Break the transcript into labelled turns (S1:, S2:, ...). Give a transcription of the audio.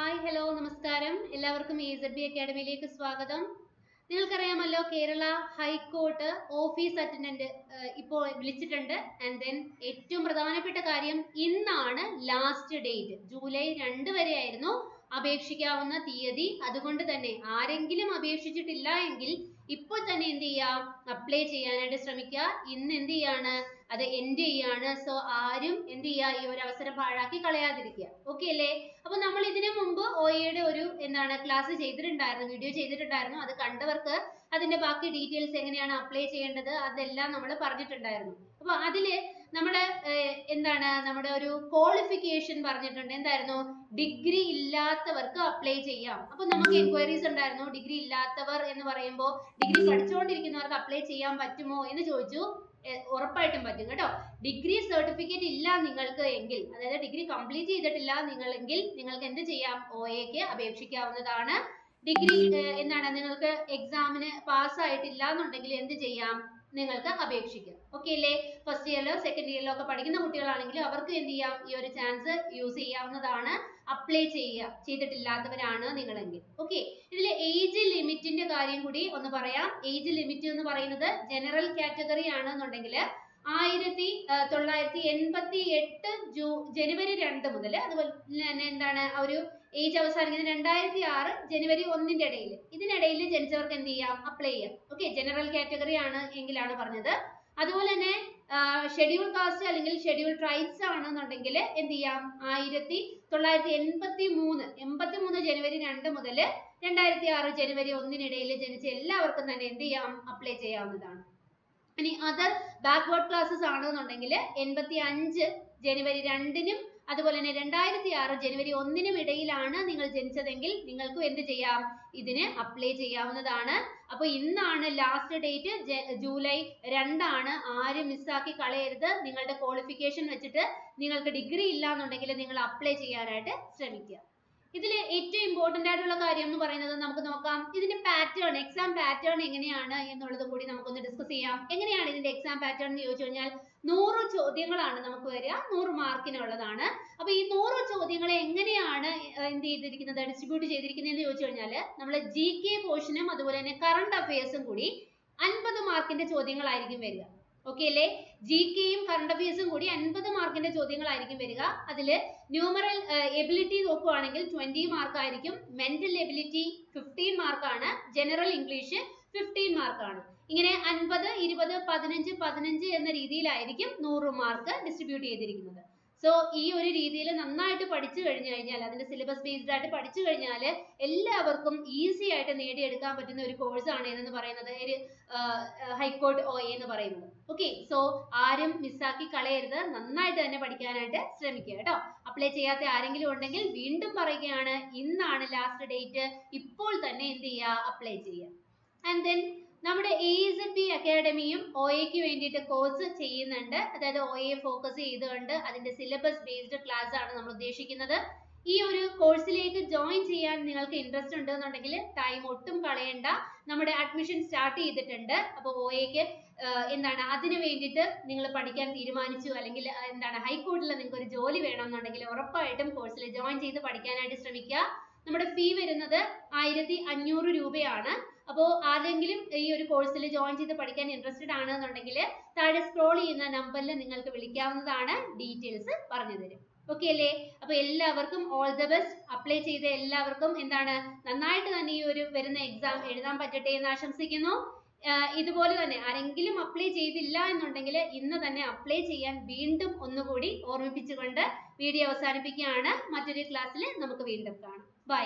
S1: Hi hello നമസ്കാരം. എല്ലാവർക്കും A Z B അക്കാഡമിയിലേക്ക് സ്വാഗതം. നിങ്ങൾക്കറിയാമല്ലോ കേരള ഹൈക്കോർട്ട് ഓഫീസ് അറ്റൻഡന്റ് ഇപ്പോൾ വിളിച്ചിട്ടുണ്ട്. ആൻഡ് ദെൻ ഏറ്റവും പ്രധാനപ്പെട്ട കാര്യം ഇന്നാണ് ലാസ്റ്റ് ഡേറ്റ് ജൂലൈ രണ്ട് വരെ ആയിരുന്നു അപേക്ഷിക്കാവുന്ന തീയതി അതുകൊണ്ട് തന്നെ. ആരെങ്കിലും അപേക്ഷിച്ചിട്ടില്ല എങ്കിൽ ഇപ്പോൾ തന്നെ എന്ത് ചെയ്യാം? അപ്ലൈ ചെയ്യാനായിട്ട് ശ്രമിക്കുക. ഇന്ന് എന്ത് ചെയ്യാണ്? അത് എൻഡ് ചെയ്യാണ്. സോ ആരും എന്ത് ചെയ്യുക? ഈ ഒരു അവസരം പാഴാക്കി കളയാതിരിക്കുക. ഓക്കെ അല്ലേ? അപ്പൊ നമ്മൾ ഇതിനു മുമ്പ് ഒയുടെ ഒരു എന്താണ് ക്ലാസ് ചെയ്തിട്ടുണ്ടായിരുന്നു വീഡിയോ ചെയ്തിട്ടുണ്ടായിരുന്നു. അത് കണ്ടവർക്ക് അതിന്റെ ബാക്കി ഡീറ്റെയിൽസ് എങ്ങനെയാണ് അപ്ലൈ ചെയ്യേണ്ടത് അതെല്ലാം നമ്മൾ പറഞ്ഞിട്ടുണ്ടായിരുന്നു. അപ്പൊ അതിൽ നമ്മുടെ ഏർ, എന്താണ് നമ്മുടെ ഒരു ക്വാളിഫിക്കേഷൻ പറഞ്ഞിട്ടുണ്ട്. എന്തായിരുന്നു? ഡിഗ്രി ഇല്ലാത്തവർക്ക് അപ്ലൈ ചെയ്യാം. അപ്പൊ നമുക്ക് എൻക്വയറീസ് ഉണ്ടായിരുന്നു. ഡിഗ്രി ഇല്ലാത്തവർ എന്ന് പറയുമ്പോൾ ഡിഗ്രി പഠിച്ചുകൊണ്ടിരിക്കുന്നവർക്ക് അപ്ലൈ ചെയ്യാൻ പറ്റുമോ എന്ന് ചോദിച്ചു. ഉറപ്പായിട്ടും പറ്റും കേട്ടോ. ഡിഗ്രി സർട്ടിഫിക്കറ്റ് ഇല്ല നിങ്ങൾക്ക് എങ്കിൽ അതായത് ഡിഗ്രി കംപ്ലീറ്റ് ചെയ്തിട്ടില്ല നിങ്ങളെങ്കിൽ നിങ്ങൾക്ക് എന്ത് ചെയ്യാം? ഒ എക്ക് അപേക്ഷിക്കാവുന്നതാണ്. ഡിഗ്രി എന്താണ്? നിങ്ങൾക്ക് എക്സാമിന് പാസ് ആയിട്ടില്ല എന്നുണ്ടെങ്കിൽ എന്ത് ചെയ്യാം? നിങ്ങൾക്ക് അപേക്ഷിക്കാം. ഓക്കെ അല്ലേ ഫസ്റ്റ് ഇയറിലോ സെക്കൻഡ് ഇയറിലോ ഒക്കെ പഠിക്കുന്ന കുട്ടികളാണെങ്കിൽ അവർക്ക് എന്ത് ചെയ്യാം? ഈ ഒരു ചാൻസ് യൂസ് ചെയ്യാവുന്നതാണ് അപ്ലൈ ചെയ്യുക. ചെയ്തിട്ടില്ലാത്തവരാണ് നിങ്ങളെങ്കിൽ. ഓക്കെ ഇതിൽ ഏജ് ലിമിറ്റിന്റെ കാര്യം കൂടി ഒന്ന് പറയാം. ഏജ് ലിമിറ്റ് എന്ന് പറയുന്നത് ജനറൽ കാറ്റഗറി ആണെന്നുണ്ടെങ്കിൽ ആയിരത്തി തൊള്ളായിരത്തി എൺപത്തി എട്ട് ജൂ ജനുവരി രണ്ട് മുതൽ അതുപോലെ തന്നെ എന്താണ് ഒരു ഏജ് അവസാനിക്കുന്നത് രണ്ടായിരത്തി ആറ് ജനുവരി ഒന്നിന്റെ ഇടയിൽ ഇതിനിടയിൽ ജനിച്ചവർക്ക് എന്ത് ചെയ്യാം? അപ്ലൈ ചെയ്യാം. ഓക്കെ ജനറൽ കാറ്റഗറി ആണ് എങ്കിലാണ് പറഞ്ഞത്. അതുപോലെ തന്നെ ഷെഡ്യൂൾ കാസ്റ്റ് അല്ലെങ്കിൽ ഷെഡ്യൂൾ ട്രൈബ്സ് ആണെന്നുണ്ടെങ്കിൽ എന്ത് ചെയ്യാം? ആയിരത്തി തൊള്ളായിരത്തി എൺപത്തി മൂന്ന് എൺപത്തി മൂന്ന് ജനുവരി രണ്ട് മുതൽ രണ്ടായിരത്തി ആറ് ജനുവരി ഒന്നിനിടയിൽ ജനിച്ച എല്ലാവർക്കും തന്നെ എന്ത് ചെയ്യാം? അപ്ലൈ ചെയ്യാവുന്നതാണ്. ഇനി അതർ ബാക്ക്വേർഡ് ക്ലാസ്സസ് ആണെന്നുണ്ടെങ്കിൽ എൺപത്തി അഞ്ച് ജനുവരി രണ്ടിനും അതുപോലെ തന്നെ രണ്ടായിരത്തി ആറ് ജനുവരി ഒന്നിനും ഇടയിലാണ് നിങ്ങൾ ജനിച്ചതെങ്കിൽ നിങ്ങൾക്കും എന്ത് ചെയ്യാം? ഇതിന് അപ്ലൈ ചെയ്യാവുന്നതാണ്. അപ്പൊ ഇന്നാണ് ലാസ്റ്റ് ഡേറ്റ് ജൂലൈ രണ്ടാണ്. ആരും മിസ്സാക്കി കളയരുത്. നിങ്ങളുടെ ക്വാളിഫിക്കേഷൻ വെച്ചിട്ട് നിങ്ങൾക്ക് ഡിഗ്രി ഇല്ല എന്നുണ്ടെങ്കിൽ നിങ്ങൾ അപ്ലൈ ചെയ്യാനായിട്ട് ശ്രമിക്കുക. ഇതിൽ ഏറ്റവും ഇമ്പോർട്ടന്റ് ആയിട്ടുള്ള കാര്യം എന്ന് പറയുന്നത് നമുക്ക് നോക്കാം. ഇതിന്റെ പാറ്റേൺ എക്സാം പാറ്റേൺ എങ്ങനെയാണ് എന്നുള്ളത് കൂടി നമുക്കൊന്ന് ഡിസ്കസ് ചെയ്യാം. എങ്ങനെയാണ് ഇതിന്റെ എക്സാം പാറ്റേൺ എന്ന് ചോദിച്ചു കഴിഞ്ഞാൽ നൂറ് ചോദ്യങ്ങളാണ് നമുക്ക് വരിക. നൂറ് മാർക്കിനുള്ളതാണ് അപ്പൊ ഈ നൂറ് ചോദ്യങ്ങളെ എങ്ങനെയാണ് എന്ത് ചെയ്തിരിക്കുന്നത് ഡിസ്ട്രിബ്യൂട്ട് ചെയ്തിരിക്കുന്നത് എന്ന് ചോദിച്ചു കഴിഞ്ഞാൽ നമ്മൾ ജി കെ പോർഷനും അതുപോലെ തന്നെ കറണ്ട് അഫയേഴ്സും കൂടി അൻപത് മാർക്കിന്റെ ചോദ്യങ്ങളായിരിക്കും വരിക. ഓക്കെ അല്ലേ? ജി കെയും കറണ്ട് അഫയേഴ്സും കൂടി അൻപത് മാർക്കിന്റെ ചോദ്യങ്ങളായിരിക്കും വരിക. അതിൽ ന്യൂമറൽ എബിലിറ്റി നോക്കുവാണെങ്കിൽ ട്വന്റി മാർക്ക് ആയിരിക്കും. മെന്റൽ എബിലിറ്റി ഫിഫ്റ്റീൻ മാർക്കാണ് ജനറൽ ഇംഗ്ലീഷ് ഫിഫ്റ്റീൻ മാർക്കാണ് ഇങ്ങനെ അൻപത് ഇരുപത് പതിനഞ്ച് പതിനഞ്ച് എന്ന രീതിയിലായിരിക്കും നൂറ് മാർക്ക് ഡിസ്ട്രിബ്യൂട്ട് ചെയ്തിരിക്കുന്നത്. സോ ഈ ഒരു രീതിയിൽ നന്നായിട്ട് പഠിച്ചു കഴിഞ്ഞു കഴിഞ്ഞാൽ അതിന്റെ സിലബസ് ബേസ്ഡ് ആയിട്ട് പഠിച്ചു കഴിഞ്ഞാൽ എല്ലാവർക്കും ഈസി ആയിട്ട് നേടിയെടുക്കാൻ പറ്റുന്ന ഒരു കോഴ്സാണ് ഇതെന്ന് പറയുന്നത്? ഒരു ഹൈക്കോർട്ട് ഒ എന്ന് പറയുന്നത്. ഓക്കെ സോ ആരും മിസ്സാക്കി കളയരുത്. നന്നായിട്ട് തന്നെ പഠിക്കാനായിട്ട് ശ്രമിക്കുക കേട്ടോ. അപ്ലൈ ചെയ്യാത്ത ആരെങ്കിലും ഉണ്ടെങ്കിൽ വീണ്ടും പറയുകയാണ് ഇന്നാണ് ലാസ്റ്റ് ഡേറ്റ് ഇപ്പോൾ തന്നെ എന്ത് ചെയ്യുക? അപ്ലൈ ചെയ്യുക. ആൻഡ് ദെൻ നമ്മുടെ എ എസ് ബി അക്കാഡമിയും ഒ എക്ക് വേണ്ടിയിട്ട് കോഴ്സ് ചെയ്യുന്നുണ്ട്. അതായത് ഒ എ ഫോക്കസ് ചെയ്തുകൊണ്ട് അതിന്റെ സിലബസ് ബേസ്ഡ് ക്ലാസ് ആണ് നമ്മൾ ഉദ്ദേശിക്കുന്നത്. ഈ ഒരു കോഴ്സിലേക്ക് ജോയിൻ ചെയ്യാൻ നിങ്ങൾക്ക് ഇൻട്രസ്റ്റ് ഉണ്ടെന്നുണ്ടെങ്കിൽ ടൈം ഒട്ടും കളയണ്ട. നമ്മുടെ അഡ്മിഷൻ സ്റ്റാർട്ട് ചെയ്തിട്ടുണ്ട്. അപ്പോൾ ഒ എക്ക് എന്താണ് അതിന് വേണ്ടിയിട്ട് നിങ്ങൾ പഠിക്കാൻ തീരുമാനിച്ചു. അല്ലെങ്കിൽ എന്താണ് ഹൈക്കോർട്ടിൽ നിങ്ങൾക്ക് ഒരു ജോലി വേണമെന്നുണ്ടെങ്കിൽ ഉറപ്പായിട്ടും കോഴ്സിൽ ജോയിൻ ചെയ്ത് പഠിക്കാനായിട്ട് ശ്രമിക്കുക. നമ്മുടെ ഫീ വരുന്നത് ആയിരത്തി അഞ്ഞൂറ് രൂപയാണ്. അപ്പോൾ ആരെങ്കിലും ഈ ഒരു കോഴ്സിൽ ജോയിൻ ചെയ്ത് പഠിക്കാൻ ഇൻട്രസ്റ്റഡ് ആണ് എന്നുണ്ടെങ്കിൽ താഴെ സ്ക്രോൾ ചെയ്യുന്ന നമ്പറിൽ നിങ്ങൾക്ക് വിളിക്കാവുന്നതാണ് ഡീറ്റെയിൽസ് പറഞ്ഞു തരും. ഓക്കെ അല്ലേ? അപ്പൊ എല്ലാവർക്കും ഓൾ ദ ബെസ്റ്റ് അപ്ലൈ ചെയ്ത എല്ലാവർക്കും എന്താണ്? നന്നായിട്ട് തന്നെ ഈ ഒരു വരുന്ന എക്സാം എഴുതാൻ പറ്റട്ടെ എന്ന് ആശംസിക്കുന്നു. ഇതുപോലെ തന്നെ ആരെങ്കിലും അപ്ലൈ ചെയ്തില്ല എന്നുണ്ടെങ്കിൽ ഇന്ന് തന്നെ അപ്ലൈ ചെയ്യാൻ വീണ്ടും ഒന്നുകൂടി ഓർമ്മിപ്പിച്ചുകൊണ്ട് വീഡിയോ അവസാനിപ്പിക്കുകയാണ്. മറ്റൊരു ക്ലാസ്സിൽ നമുക്ക് വീണ്ടും കാണാം. ബൈ